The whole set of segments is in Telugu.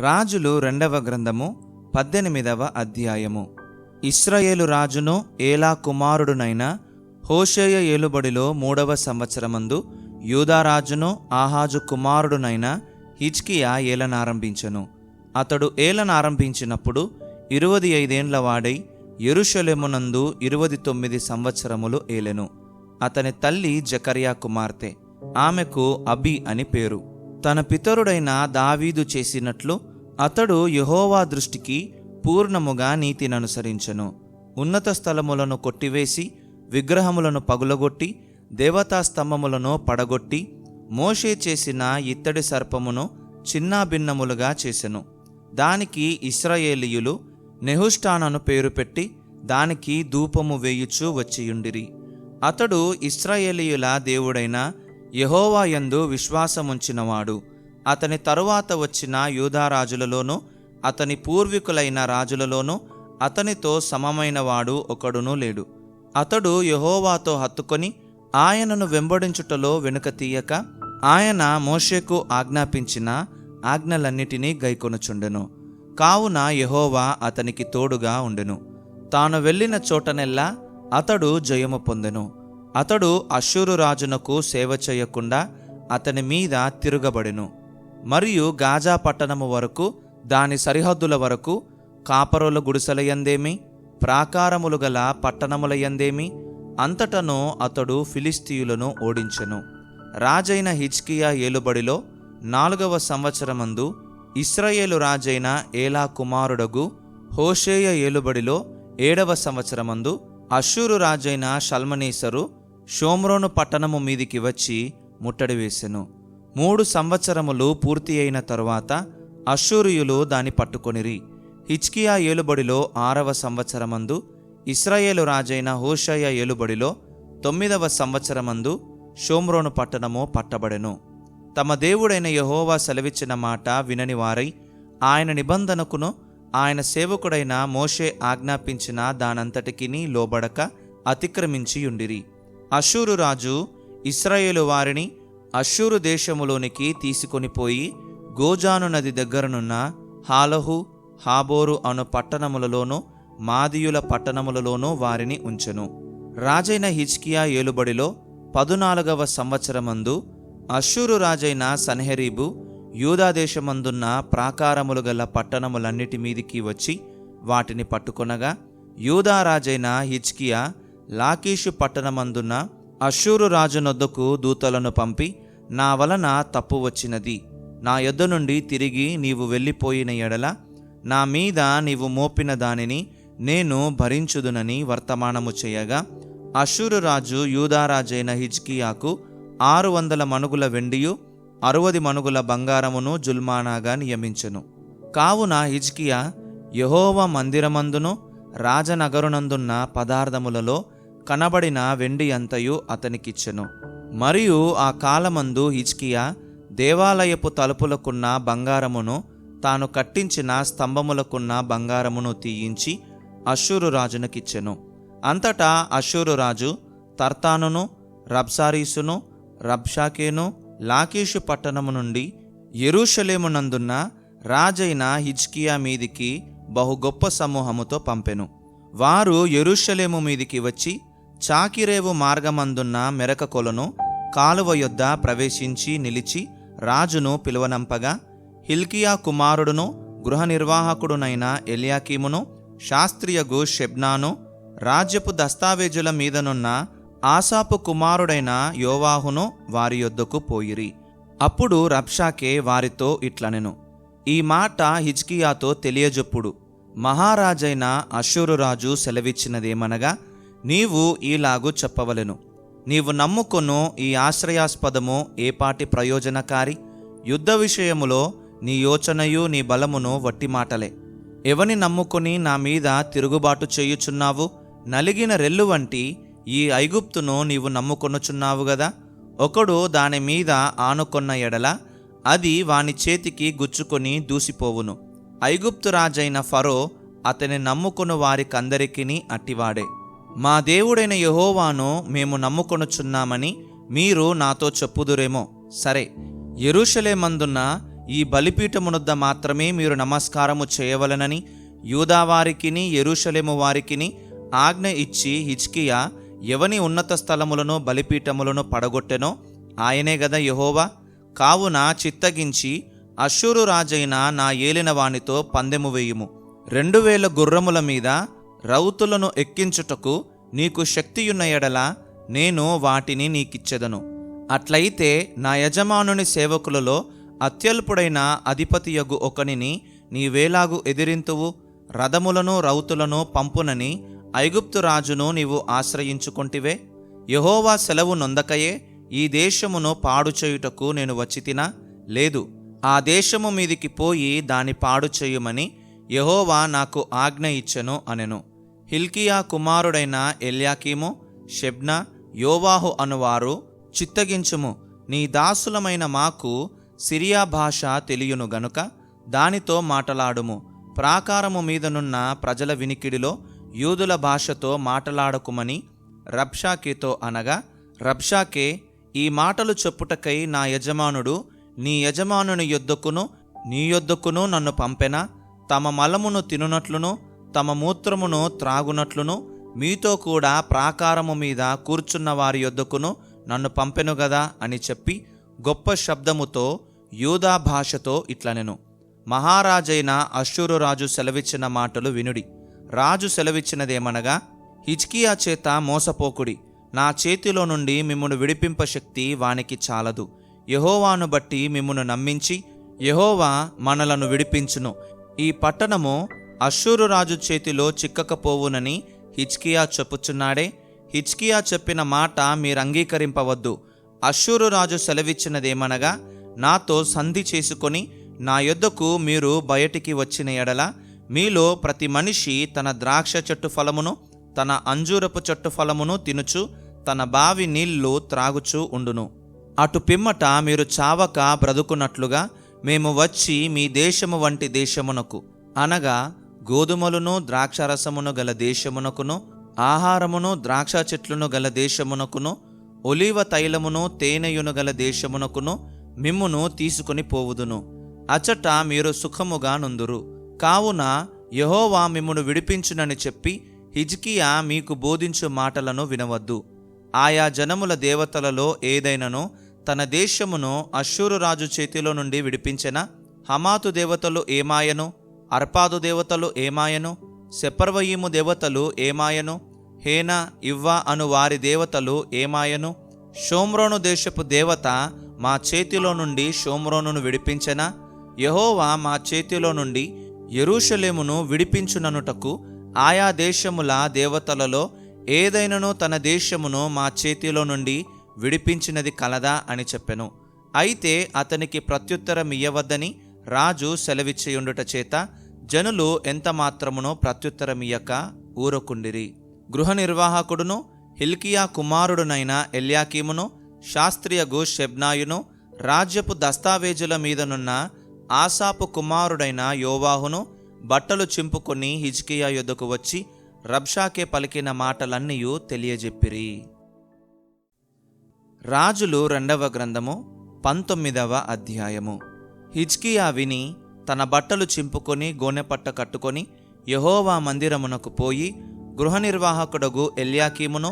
రాజులు రెండవ గ్రంథము పద్దెనిమిదవ అధ్యాయము. ఇస్రాయేలు రాజును ఏలా కుమారుడునైన హోషేయ ఏలుబడిలో మూడవ సంవత్సరమందు యూదారాజును ఆహాజు కుమారుడునైన హిజ్కియా ఏలనారంభించెను. అతడు ఏలనారంభించినప్పుడు ఇరువది ఐదేండ్ల వాడై యెరూషలేమునందు ఇరువది తొమ్మిది సంవత్సరములు ఏలెను. అతని తల్లి జకర్యా కుమార్తె. ఆమెకు అబి అని పేరు. తన పితరుడైన దావీదు చేసినట్లు అతడు యహోవా దృష్టికి పూర్ణముగా నీతిననుసరించెను. ఉన్నత స్థలములను కొట్టివేసి విగ్రహములను పగులగొట్టి దేవతా స్తంభములను పడగొట్టి మోషే చేసిన ఇత్తడి సర్పమును చిన్నాభిన్నములుగా చేసెను. దానికి ఇస్రాయేలీయులు నెహుష్టానను పేరు పెట్టి దానికి ధూపము వేయుచు వచ్చియుండిరి. అతడు ఇస్రాయేలీయుల దేవుడైన యహోవాయందు విశ్వాసముంచినవాడు. అతని తరువాత వచ్చిన యూదారాజులలోనూ అతని పూర్వీకులైన రాజులలోనూ అతనితో సమమైనవాడు ఒకడునూ లేడు. అతడు యహోవాతో హత్తుకొని ఆయనను వెంబడించుటలో వెనుక తీయక ఆయన మోషేకు ఆజ్ఞాపించిన ఆజ్ఞలన్నిటినీ గైకొనుచుండెను. కావున యహోవా అతనికి తోడుగా ఉండెను. తాను వెళ్ళిన చోటనెల్లా అతడు జయము పొందెను. అతడు అశ్షూరు రాజునకు సేవ చేయకుండా అతని మీద తిరగబడెను. మరియు గాజా పట్టణము వరకు దాని సరిహద్దుల వరకు కాపరుల గుడిసెలయందేమి ప్రాకారములు గల పట్టణములయందేమి అంతటను అతడు ఫిలిస్తీయులను ఓడించెను. రాజైన హిజ్కియా ఏలుబడిలో నాలుగవ సంవత్సరమందు ఇస్రాయేలు రాజైన ఏలా కుమారుడగు హోషేయ ఏలుబడిలో ఏడవ సంవత్సరమందు అషూరు రాజైన షల్మనేసరు షోమ్రోను పట్టణము మీదికి వచ్చి ముట్టడి వేసెను. మూడు సంవత్సరములు పూర్తి అయిన తరువాత అశ్షూరియులు దాని పట్టుకొనిరి. హిచ్కియా ఏలుబడిలో ఆరవ సంవత్సరమందు ఇస్రాయేలు రాజైన హోషయ ఏలుబడిలో తొమ్మిదవ సంవత్సరమందు షోమ్రోను పట్టణము పట్టబడెను. తమ దేవుడైన యహోవా సెలవిచ్చిన మాట వినని వారై ఆయన నిబంధనకును ఆయన సేవకుడైన మోషే ఆజ్ఞాపించిన దానంతటికిని లోబడక అతిక్రమించియుండిరి. అశూరు రాజు ఇస్రాయేలు వారిని అషూరు దేశములోనికి తీసుకొనిపోయి గోజాను నది దగ్గరనున్న హాలహు హాబోరు అను పట్టణములలోనూ మాదియుల పట్టణములలోనూ వారిని ఉంచెను. రాజైన హిజ్కియా ఏలుబడిలో పదునాలుగవ సంవత్సరమందు అషూరు రాజైన సన్హెరీబు యూదాదేశమందున్న ప్రాకారములు గల పట్టణములన్నిటి మీదికి వచ్చి వాటిని పట్టుకొనగా యూదా రాజైన హిజ్కియా లాకీషు పట్టణమందున్న అశూరు రాజునొద్దకు దూతలను పంపి నా వలన తప్పు వచ్చినది. నా యొద్ద నుండి తిరిగి నీవు వెళ్ళిపోయిన ఎడల నా మీద నీవు మోపిన దానిని నేను భరించుదునని వర్తమానము చేయగా అషూరు రాజు యూదారాజైన హిజ్కియాకు ఆరు వందల మనుగుల వెండియు అరవది మనుగుల బంగారమును జుల్మానాగా నియమించెను. కావున హిజ్కియా యహోవ మందిరమందును రాజనగరునందున్న పదార్థములలో కనబడిన వెండి అంతయు అతనికిచ్చెను. మరియు ఆ కాలమందు హిజ్కియా దేవాలయపు తలుపులకున్న బంగారమును తాను కట్టించిన స్తంభములకున్న బంగారమును తీయించి అశ్షూరు రాజునకిచ్చెను. అంతటా అశ్షూరు రాజు తర్తానును రబ్సారీసును రబ్షాకేను లాకీషు పట్టణము నుండి ఎరూషలేమునందున్న రాజైన హిజ్కియా మీదికి బహు గొప్ప సమూహముతో పంపెను. వారు ఎరుషలేము మీదికి వచ్చి చాకిరేవు మార్గమందున్న మెరక కొలను కాలువ యొద్ద ప్రవేశించి నిలిచి రాజును పిలువనంపగా హిల్కియా కుమారుడును గృహ నిర్వాహకుడునైన ఎలియాకీమును శాస్త్రియగు షెబ్నాను రాజ్యపు దస్తావేజుల మీదనున్న ఆసాపు కుమారుడైన యోవాహును వారి యొద్దకు పోయిరి. అప్పుడు రబ్షాకే వారితో ఇట్లనెను. ఈ మాట హిజ్కియాతో తెలియజొప్పుడు. మహారాజైన అశ్షూరు రాజు సెలవిచ్చినదేమనగా నీవు ఈలాగు చెప్పవలెను. నీవు నమ్ముకొను ఈ ఆశ్రయాస్పదము ఏపాటి ప్రయోజనకారి? యుద్ధ విషయములో నీ యోచనయు నీ బలమును వట్టి మాటలే ఎవని నమ్ముకొని నా మీద తిరుగుబాటు చేయుచున్నావు? నలిగిన రెల్లు వంటి ఈ ఐగుప్తును నీవు నమ్ముకొనుచున్నావు గదా? ఒకడు దాని మీద ఆనుకొన్న ఎడల అది వాని చేతికి గుచ్చుకొని దూసిపోవును. ఐగుప్తు రాజైన ఫరో అతని నమ్ముకొను వారికందరికీ అట్టివాడే. మా దేవుడైన యహోవాను మేము నమ్ముకొనుచున్నామని మీరు నాతో చెప్పుదురేమో. సరే యెరూషలేమందున్న ఈ బలిపీఠమునొద్ద మాత్రమే మీరు నమస్కారము చేయవలనని యూదావారికిని ఎరుషలేము వారికిని ఆజ్ఞ ఇచ్చి హిజ్కియా ఎవని ఉన్నత స్థలములను బలిపీఠములను పడగొట్టెనో ఆయనే గదా యహోవా. కావున చిత్తగించి అశ్షూరు రాజైన నా ఏలినవానితో పందెము వేయుము. రెండు వేల గుర్రముల మీద రౌతులను ఎక్కించుటకు నీకు శక్తియున్న ఎడల నేను వాటిని నీకిచ్చెదను. అట్లయితే నా యజమానుని సేవకులలో అత్యల్పుడైన అధిపతియగు ఒకనిని నీవేలాగు ఎదిరింతువు. రథములను రౌతులను పంపునని ఐగుప్తు రాజును నీవు ఆశ్రయించుకొంటివే. యహోవా సెలవు నొందకయే ఈ దేశమును పాడు చేయుటకు నేను వచ్చితినా? లేదు ఆ దేశము మీదికి పోయి దాని పాడు చేయుమని యహోవా నాకు ఆజ్ఞ ఇచ్చెను అనెను. హిల్కియా కుమారుడైన ఎల్యాకీము షెబ్నా యోవాహు అనువారు చిత్తగించుము. నీ దాసులమైన మాకు సిరియా భాష తెలియను గనుక దానితో మాటలాడుము. ప్రాకారము మీదనున్న ప్రజల వినికిడిలో యూదుల భాషతో మాటలాడకుమని రబ్షాకేతో అనగా రబ్షాకే ఈ మాటలు చెప్పుటకై నా యజమానుడు నీ యజమానుని యొద్దకును నీ యొద్దకును నన్ను పంపెనా? తమ మలమును తినునట్లును తమ మూత్రమును త్రాగునట్లును మీతో కూడా ప్రాకారము మీద కూర్చున్న వారి యొద్దకును నన్ను పంపెను గదా అని చెప్పి గొప్ప శబ్దముతో యూదా భాషతో ఇట్లనెను. మహారాజైన అశ్షూరు రాజు సెలవిచ్చిన మాటలు వినుడి. రాజు సెలవిచ్చినదేమనగా హిజ్కియా చేత మోసపోకుడి. నా చేతిలో నుండి మిమ్మను విడిపింప శక్తి వానికి చాలదు. యహోవాను బట్టి మిమ్మను నమ్మించి యహోవా మనలను విడిపించును. ఈ పట్టణము అశ్షూరు రాజు చేతిలో చిక్కకపోవునని హిచ్కియా చెప్పుచున్నాడే. హిచ్కియా చెప్పిన మాట మీరు అంగీకరింపవద్దు. అశ్షూరు రాజు సెలవిచ్చినదేమనగా నాతో సంధి చేసుకొని నా యొద్దకు మీరు బయటికి వచ్చిన ఎడల మీలో ప్రతి మనిషి తన ద్రాక్ష చెట్టు ఫలమును తన అంజూరపు చెట్టు ఫలమును తినుచు తన బావి నీళ్ళు త్రాగుచూ ఉండును. అటు పిమ్మట మీరు చావక బ్రతుకున్నట్లుగా మేము వచ్చి మీ దేశము వంటి దేశమునకు అనగా గోధుమలను ద్రాక్షారసమును గల దేశమునకును ఆహారమును ద్రాక్ష చెట్లను గల దేశమునకును ఒలీవ తైలమును తేనెయును గల దేశమునకును మిమ్మును తీసుకుని పోవుదును. అచట మీరు సుఖముగా నుందురు. కావున యహోవా మిమ్మును విడిపించునని చెప్పి హిజ్కియా మీకు బోధించు మాటలను వినవద్దు. ఆయా జనముల దేవతలలో ఏదైనను తన దేశమును అశ్షూరు రాజు చేతిలో నుండి విడిపించెన? హమాతు దేవతలు ఏమాయను? అర్పాదు దేవతలు ఏమాయను? సెపర్వయీము దేవతలు ఏమాయను? హేన ఇవ్వ అను వారి దేవతలు ఏమాయను? షోమ్రోను దేశపు దేవత మా చేతిలో నుండి షోమ్రోనును విడిపించెనా? యహోవా మా చేతిలో నుండి ఎరూషలేమును విడిపించుననుటకు ఆయా దేశముల దేవతలలో ఏదైనను తన దేశమును మా చేతిలో నుండి విడిపించినది కలదా అని చెప్పెను. అయితే అతనికి ప్రత్యుత్తరం ఇయ్యవద్దని రాజు సెలవిచ్చియుండుట చేత జనులు ఎంత మాత్రమునో ప్రత్యుత్తరమియ్యక ఊరకుండిరి. గృహ నిర్వాహకుడును హిల్కియా కుమారుడునైన ఎల్యాకీమును శాస్త్రియగు షెబ్నాయును రాజ్యపు దస్తావేజుల మీదనున్న ఆసాపు కుమారుడైన యోవాహును బట్టలు చింపుకొని హిజ్కియా యొద్దకు వచ్చి రబ్షాకే పలికిన మాటలన్నీయూ తెలియజెప్పిరి. రాజులు రెండవ గ్రంథము పంతొమ్మిదవ అధ్యాయము. హిజ్కియా విని తన బట్టలు చింపుకొని గోనెపట్ట కట్టుకొని యహోవా మందిరమునకు పోయి గృహ నిర్వాహకుడగు ఎల్యాకీమును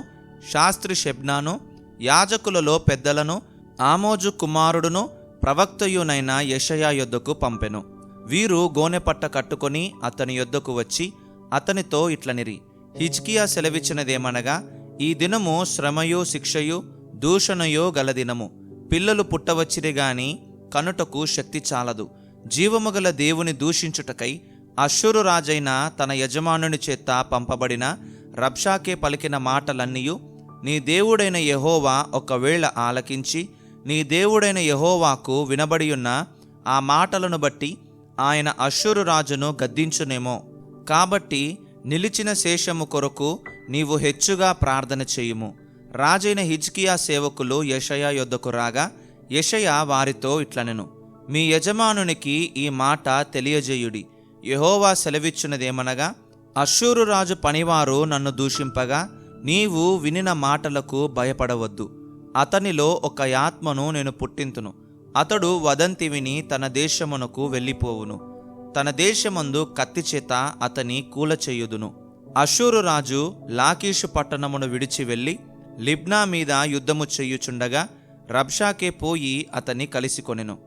శాస్త్రి షెబ్నాను యాజకులలో పెద్దలను ఆమోజు కుమారుడును ప్రవక్తయునైన యషయా యొద్దకు పంపెను. వీరు గోనెపట్ట కట్టుకొని అతని యొద్దకు వచ్చి అతనితో ఇట్లనిరి హిజ్కియా సెలవిచ్చినదేమనగా ఈ దినము శ్రమయు శిక్షయు దూషణయో గల దినము. పిల్లలు పుట్టవచ్చిరి గాని కనుటకు శక్తి చాలదు. జీవముగల దేవుని దూషించుటకై అశ్వరు రాజైన తన యజమానుని చేత పంపబడిన రబ్షాకే పలికిన మాటలన్నీయు నీ దేవుడైన యహోవా ఒకవేళ ఆలకించి నీ దేవుడైన యహోవాకు వినబడియున్న ఆ మాటలను బట్టి ఆయన అశ్వరు రాజును గద్దించునేమో. కాబట్టి నిలిచిన శేషము కొరకు నీవు హెచ్చుగా ప్రార్థన చేయుము. రాజైన హిజ్కియా సేవకులు యషయా యొద్దకు రాగా యషయ వారితో ఇట్లనెను మీ యజమానునికి ఈ మాట తెలియజేయుడి. యహోవా సెలవిచ్చినదేమనగా అశ్షూరు రాజు పనివారు నన్ను దూషింపగా నీవు వినిన మాటలకు భయపడవద్దు. అతనిలో ఒక ఆత్మను నేను పుట్టింతును. అతడు వదంతి విని తన దేశమునకు వెళ్ళిపోవును. తన దేశమందు కత్తి చేత అతని కూలచేయుదును అశూరు రాజు లాకీషు పట్టణమును విడిచి వెళ్ళి లిబ్నా మీద యుద్ధము చెయ్యుచుండగా రబ్షాకే పోయి అతన్ని కలిసికొనెను.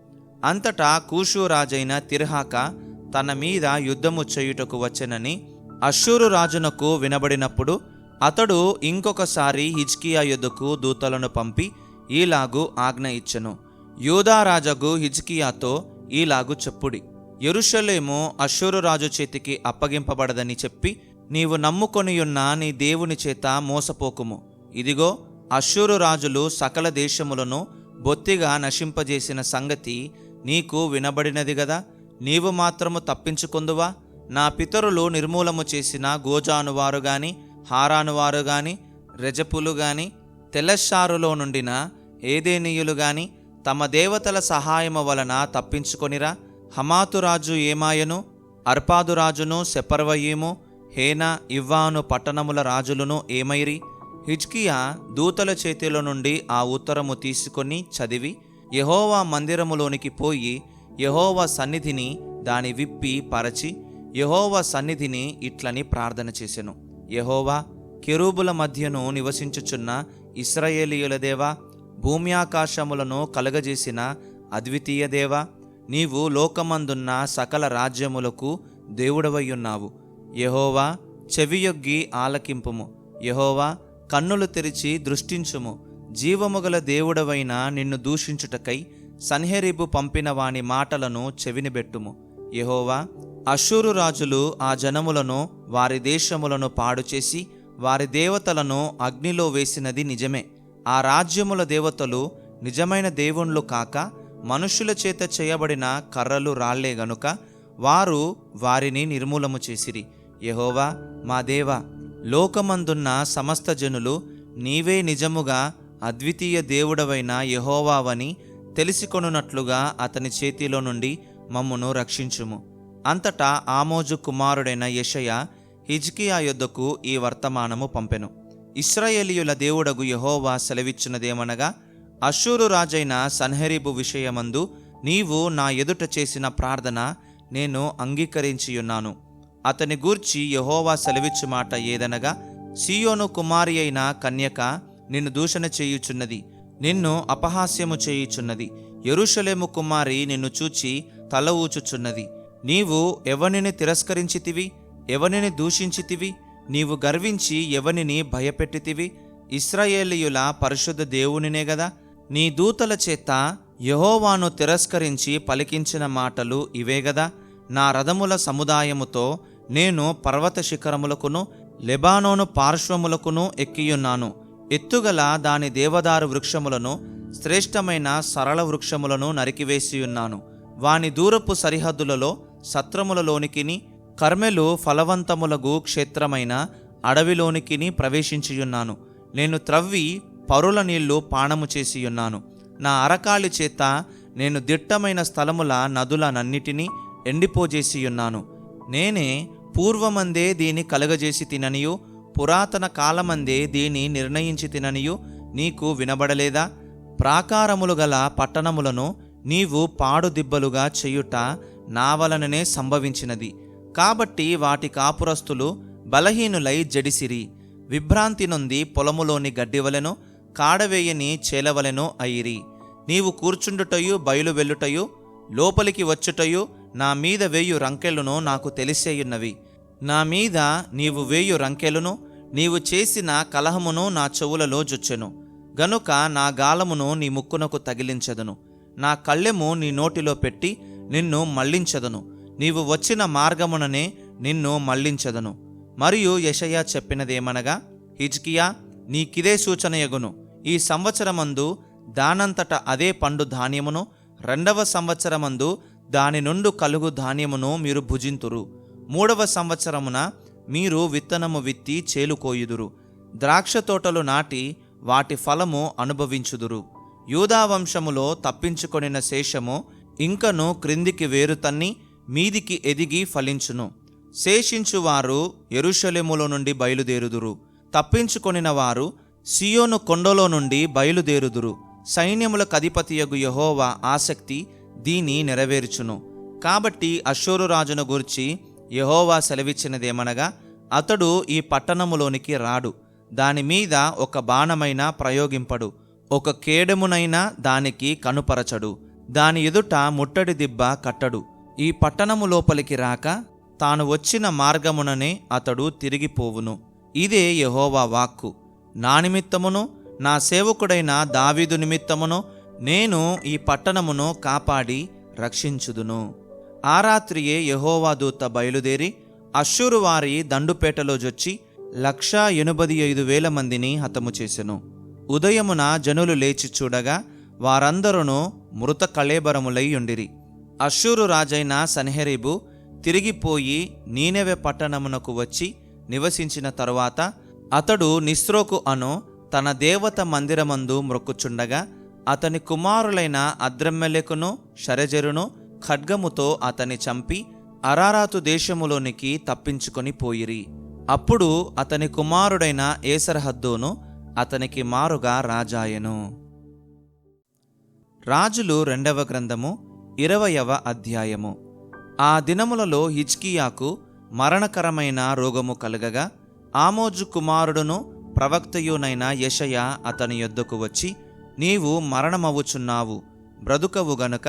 అంతటా కూషు రాజైన తిర్హాక తన మీద యుద్ధము చేయుటకు వచ్చెనని అశ్షూరు రాజునకు వినబడినప్పుడు అతడు ఇంకొకసారి హిజ్కియా యుద్ధకు దూతలను పంపి ఈలాగు ఆజ్ఞ ఇచ్చెను. యూదారాజగు హిజ్కియాతో ఈలాగు చెప్పుడి. ఎరుషలేము అషూరు రాజు చేతికి అప్పగింపబడదని చెప్పి నీవు నమ్ముకొనియున్న నీ దేవుని చేత మోసపోకుము. ఇదిగో అశ్షూరు రాజులు సకల దేశములను బొత్తిగా నశింపజేసిన సంగతి నీకు వినబడినది గదా? నీవు మాత్రము తప్పించుకుందువా? నా పితరులు నిర్మూలము చేసిన గోజాను వారు గాని హారానువారు గాని రెజపులు గాని తెలశ్శారులో నుండిన ఏదేనీయులు గాని తమ దేవతల సహాయము వలన తప్పించుకొనిరా? హమాతురాజు ఏమాయను? అర్పాదురాజును సెపర్వయీము హేన ఇవ్వాను పట్టణముల రాజులను ఏమైరి? హిజ్కియా దూతల చేతిలో నుండి ఆ ఉత్తరము తీసుకొని చదివి యహోవా మందిరములోనికి పోయి యహోవా సన్నిధిని దాని విప్పి పరచి యహోవా సన్నిధిని ఇట్లని ప్రార్థన చేసెను. యహోవా కెరూబుల మధ్యను నివసించుచున్న ఇస్రాయేలీయుల దేవా భూమి ఆకాశములను కలగజేసిన అద్వితీయ దేవా నీవు లోకమందున్న సకల రాజ్యములకు దేవుడవయ్యున్నావు యహోవా చెవియొగ్గి ఆలకింపుము. యహోవా కన్నులు తెరిచి దృష్టించుము. జీవముగల దేవుడవైన నిన్ను దూషించుటకై సన్హెరీబు పంపిన వాని మాటలను చెవినిబెట్టుము యహోవా అషూరు రాజులు ఆ జనములను వారి దేశములను పాడు చేసి వారి దేవతలను అగ్నిలో వేసినది నిజమే. ఆ రాజ్యముల దేవతలు నిజమైన దేవుళ్ళు కాక మనుష్యుల చేత చేయబడిన కర్రలు రాళ్ళే గనుక వారు వారిని నిర్మూలము చేసిరి. యహోవా మా దేవా లోకమందున్న సమస్త జనులు నీవే నిజముగా అద్వితీయ దేవుడవైన యహోవావని తెలిసికొనున్నట్లుగా అతని చేతిలో నుండి మమ్మును రక్షించుము. అంతటా ఆమోజు కుమారుడైన యషయ హిజ్కియా యొద్దకు ఈ వర్తమానము పంపెను. ఇస్రాయేలీయుల దేవుడగు యహోవా సెలవిచ్చినదేమనగా అషూరు రాజైన సన్హెరీబు విషయమందు నీవు నా ఎదుట చేసిన ప్రార్థన నేను అంగీకరించియున్నాను. అతని గూర్చి యహోవా సెలవిచ్చు మాట ఏదనగా సీయోను కుమారి అయిన కన్యక నిన్ను దూషణ చేయుచున్నది నిన్ను అపహాస్యము చేయుచున్నది ఎరుషలేము కుమారి నిన్ను చూచి తల ఊచుచున్నది. నీవు ఎవనిని తిరస్కరించితివి ఎవనిని దూషించితివి నీవు గర్వించి ఎవనిని భయపెట్టితివి? ఇస్రాయేలీయుల పరిశుద్ధ దేవునినే గదా? నీ దూతల చేత యహోవాను తిరస్కరించి పలికించిన మాటలు ఇవే గదా? నా రథముల సముదాయముతో నేను పర్వత శిఖరములకును లెబానోను పార్శ్వములకును ఎక్కియున్నాను. ఎత్తుగల దాని దేవదారు వృక్షములను శ్రేష్టమైన సరళ వృక్షములను నరికివేసియున్నాను. వాని దూరపు సరిహద్దులలో సత్రములలోనికిని కర్మెలు ఫలవంతములగు క్షేత్రమైన అడవిలోనికిని ప్రవేశించియున్నాను. నేను త్రవ్వి పరుల నీళ్ళు పానము చేసియున్నాను. నా అరకాలి చేత నేను దిట్టమైన స్థలముల నదులనన్నిటినీ ఎండిపోజేసియున్నాను. నేనే పూర్వమందే దీని కలగజేసి తిననియు పురాతన కాలమందే దీని నిర్ణయించి తిననియు నీకు వినబడలేదా? ప్రాకారములు గల పట్టణములను నీవు పాడుదిబ్బలుగా చేయుట నా వలననే సంభవించినది. కాబట్టి వాటి కాపురస్తులు బలహీనులై జడిసిరి. విభ్రాంతి నొంది పొలములోని గడ్డివలెను కాడవేయని చేలవలెను అయిరి. నీవు కూర్చుండుటయు బయలు వెళ్ళుటయు లోపలికి వచ్చుటయు నా మీద వేయు రంకెలను నాకు తెలిసేయున్నవి. నా మీద నీవు వేయు రంకెలను నీవు చేసిన కలహమును నా చెవులలో జొచ్చెను. గనుక నా గాలమును నీ ముక్కునకు తగిలించదును. నా కళ్ళెము నీ నోటిలో పెట్టి నిన్ను మళ్ళించదును నీవు వచ్చిన మార్గముననే నిన్ను మళ్ళించదును మరియు యెషయా చెప్పినదేమనగా హిజ్కియా నీకిదే సూచనయగును ఈ సంవత్సరమందు దానంతట అదే పండు ధాన్యమును రెండవ సంవత్సరమందు దాని నుండి కలుగు ధాన్యమును మీరు భుజింతురు. మూడవ సంవత్సరమున మీరు విత్తనము విత్తి చేలుకోయుదురు. ద్రాక్ష తోటలు నాటి వాటి ఫలము అనుభవించుదురు. యూదా వంశములో తప్పించుకొనిన శేషము ఇంకను క్రిందికి వేరుతన్ని మీదికి ఎదిగి ఫలించును. శేషించువారు ఎరుషలేములో నుండి బయలుదేరుదురు. తప్పించుకొనిన వారు సియోను కొండలో నుండి బయలుదేరుదురు. సైన్యముల కధిపతియగు యహోవా ఆసక్తి దీని నెరవేర్చును. కాబట్టి అశోరు రాజును గూర్చి యహోవా సెలవిచ్చినదేమనగా అతడు ఈ పట్టణములోనికి రాడు. దాని మీద ఒక బాణమైనా ప్రయోగింపడు. ఒక కేడమునైనా దానికి కనుపరచడు. దాని ఎదుట ముట్టడి దిబ్బ కట్టడు. ఈ పట్టణము లోపలికి రాక తాను వచ్చిన మార్గముననే అతడు తిరిగిపోవును. ఇదే యహోవా వాక్కు. నా నిమిత్తమును నా సేవకుడైన దావీదు నిమిత్తమును నేను ఈ పట్టణమును కాపాడి రక్షించుదును. ఆ రాత్రియే యహోవా దూత బయలుదేరి అశ్షూరు వారి దండుపేటలో జొచ్చి లక్షా ఎనభై ఐదు వేల మందిని హతము చేసెను. ఉదయమున జనులు లేచి చూడగా వారందరూ మృత కళేబరములై ఉండిరి. అశ్షూరు రాజైన సన్హెరీబు తిరిగిపోయి నీనెవె పట్టణమునకు వచ్చి నివసించిన తరువాత అతడు నిస్రోకు అను తన దేవత మందిరమందు మ్రొక్కుచుండగా అతని కుమారులైన అద్రమ్మెలెకును షరజరును ఖడ్గముతో అతని చంపి అరారాతు దేశములోనికి తప్పించుకొని పోయిరి. అప్పుడు అతని కుమారుడైన ఏసరహద్దును అతనికి మారుగా రాజాయెను. రాజులు రెండవ గ్రంథము ఇరవయవ అధ్యాయము. ఆ దినములలో హిజ్కియాకు మరణకరమైన రోగము కలగగా ఆమోజు కుమారుడును ప్రవక్తయునైన యషయ అతని యొద్దకు వచ్చి నీవు మరణమవుచున్నావు బ్రతుకవు గనుక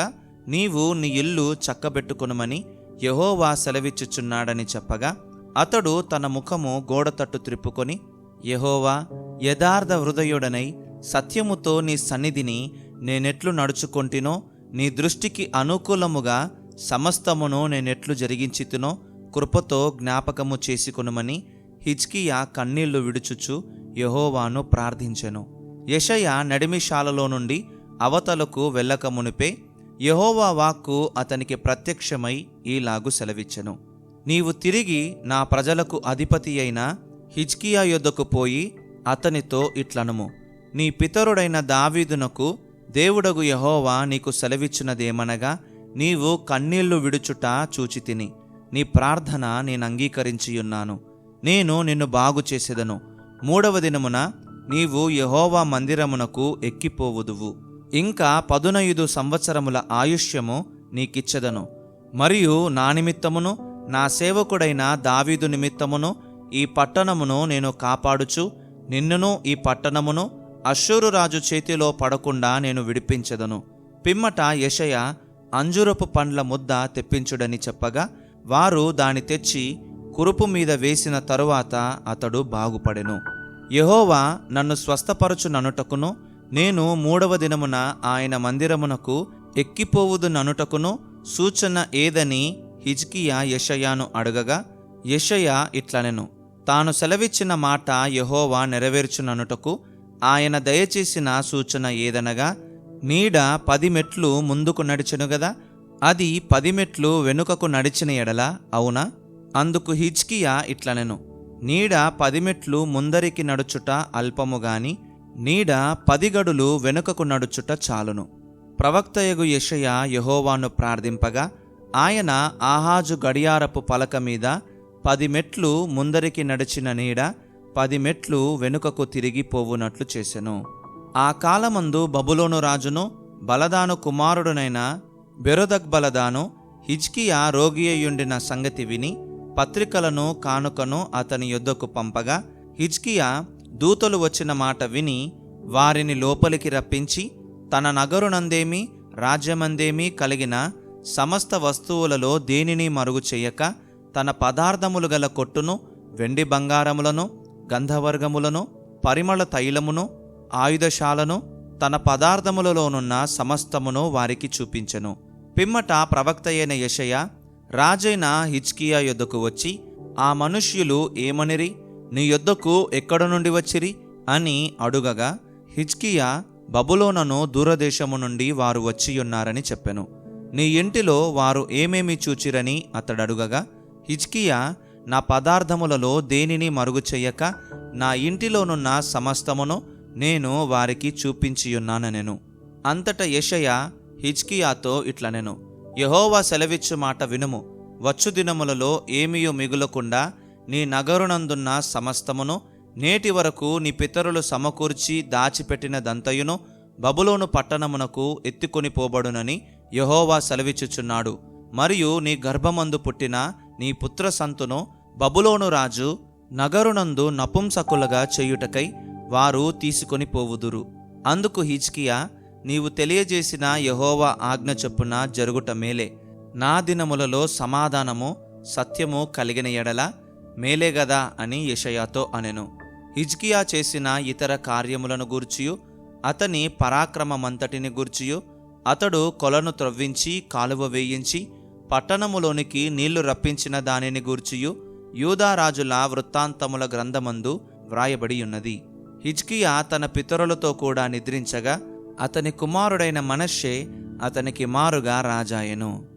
నీవు నీ ఇల్లు చక్కబెట్టుకొనుమని యహోవా సెలవిచ్చుచున్నాడని చెప్పగా అతడు తన ముఖము గోడ తట్టు త్రిప్పుకొని యహోవా యథార్థ హృదయుడనై సత్యముతో నీ సన్నిధిని నేనెట్లు నడుచుకొంటినో నీ దృష్టికి అనుకూలముగా సమస్తమును నేనెట్లు జరిగించితునో కృపతో జ్ఞాపకము చేసుకొనుమని హిజ్కియా కన్నీళ్ళు విడుచుచు యహోవాను ప్రార్థించెను. యషయ నడిమిశాలలో నుండి అవతలకు వెళ్ళక మునిపే యహోవా వాక్కు అతనికి ప్రత్యక్షమై ఈలాగు సెలవిచ్చెను. నీవు తిరిగి నా ప్రజలకు అధిపతి అయిన హిజ్కియా యొద్దకు పోయి అతనితో ఇట్లనుము. నీ పితరుడైన దావీదునకు దేవుడగు యహోవా నీకు సెలవిచ్చినదేమనగా నీవు కన్నీళ్ళు విడుచుట చూచితిని నీ ప్రార్థన నేను అంగీకరించియున్నాను. నేను నిన్ను బాగు చేసేదను మూడవ దినమున నీవు యహోవా మందిరమునకు ఎక్కిపోవుదువు. ఇంకా పదునైదు సంవత్సరముల ఆయుష్యము నీకిచ్చెదను. మరియు నా నిమిత్తమును నా సేవకుడైన దావీదు నిమిత్తమును ఈ పట్టణమును నేను కాపాడుచు నిన్నును ఈ పట్టణమును అశ్షూరురాజు చేతిలో పడకుండా నేను విడిపించెదను. పిమ్మట యషయ అంజురపు పండ్ల ముద్ద తెప్పించుడని చెప్పగా వారు దాని తెచ్చి కురుపు మీద వేసిన తరువాత అతడు బాగుపడెను. యహోవా నన్ను స్వస్థపరచుననుటకును నేను మూడవ దినమున ఆయన మందిరమునకు ఎక్కిపోవుదుననుటకును సూచన ఏదని హిజ్కియా యషయాను అడగగా యషయా ఇట్లనెను తాను సెలవిచ్చిన మాట యహోవా నెరవేర్చుననుటకు ఆయన దయచేసిన సూచన ఏదనగా నీడ పది మెట్లు ముందుకు నడిచెను గదా అది పది మెట్లు వెనుకకు నడిచిన ఎడల అవునా? అందుకు హిజ్కియా ఇట్లనెను. నీడ పదిమెట్లు ముందరికి నడుచుట అల్పము గాని నీడ పది గడులు వెనుకకు నడుచుట చాలును. ప్రవక్తయగు యషయ యహోవాను ప్రార్థింపగా ఆయన ఆహాజు గడియారపు పలక మీద పది మెట్లు ముందరికి నడిచిన నీడ పది మెట్లు వెనుకకు తిరిగి పోవునట్లు చేసెను. ఆ కాలమందు బబులోను రాజును బలదాను కుమారుడునైన బెరొదగ్బలదాను హిజ్కియా రోగియ్యుండిన సంగతి విని పత్రికలను కానుకను అతని యుద్ధకు పంపగా హిజ్కియా దూతలు వచ్చిన మాట విని వారిని లోపలికి రప్పించి తన నగరునందేమి రాజ్యమందేమీ కలిగిన సమస్త వస్తువులలో దేనిని మరుగు చెయ్యక తన పదార్థములు గల కొట్టును వెండి బంగారములను గంధవర్గములను పరిమళ తైలమును ఆయుధశాలను తన పదార్థములలోనున్న సమస్తమును వారికి చూపించెను. పిమ్మట ప్రవక్త అయిన యషయ రాజైన హిజ్కియా యొద్దకు వచ్చి ఆ మనుష్యులు ఏమనిరి? నీ యొద్దకు ఎక్కడ నుండి వచ్చిరి? అని అడుగగా హిజ్కియా బబులోనను దూరదేశము నుండి వారు వచ్చియున్నారని చెప్పెను. నీ ఇంటిలో వారు ఏమేమి చూచిరని? అతడడుగగా హిజ్కియా నా పదార్థములలో దేనిని మరుగు చెయ్యక నా ఇంటిలోనున్న సమస్తమును నేను వారికి చూపించియున్నానెను అంతట యషయ హిజ్కియాతో ఇట్లనెను. యహోవా సెలవిచ్చు మాట వినుము. వచ్చు దినములలో ఏమియో మిగులకుండా నీ నగరునందున్న సమస్తమును నేటి వరకు నీ పితరులు సమకూర్చి దాచిపెట్టిన దంతయును బబులోను పట్టణమునకు ఎత్తుకొని పోబడునని యహోవా సెలవిచ్చుచున్నాడు. మరియు నీ గర్భమందు పుట్టిన నీ పుత్ర సంతును బబులోను రాజు నగరునందు నపుంసకులుగా చేయుటకై వారు తీసుకొని పోవుదురు. అందుకు హిజ్కియా నీవు తెలియజేసిన యహోవా ఆజ్ఞ చొప్పున జరుగుట మేలే. నా దినములలో సమాధానము సత్యము కలిగిన ఎడల మేలే గదా అని యషయాతో అనెను. హిజ్కియా చేసిన ఇతర కార్యములను గూర్చియు అతని పరాక్రమమంతటిని గూర్చియు అతడు కొలను త్రవ్వించి కాలువ వేయించి పట్టణములోనికి నీళ్ళు రప్పించిన దానిని గూర్చియు యూదారాజుల వృత్తాంతముల గ్రంథమందు వ్రాయబడి ఉన్నది హిజ్కియా తన పితరులతో కూడా నిద్రించగా అతని కుమారుడైన మనష్షే అతనికి మారుగా రాజాయెను.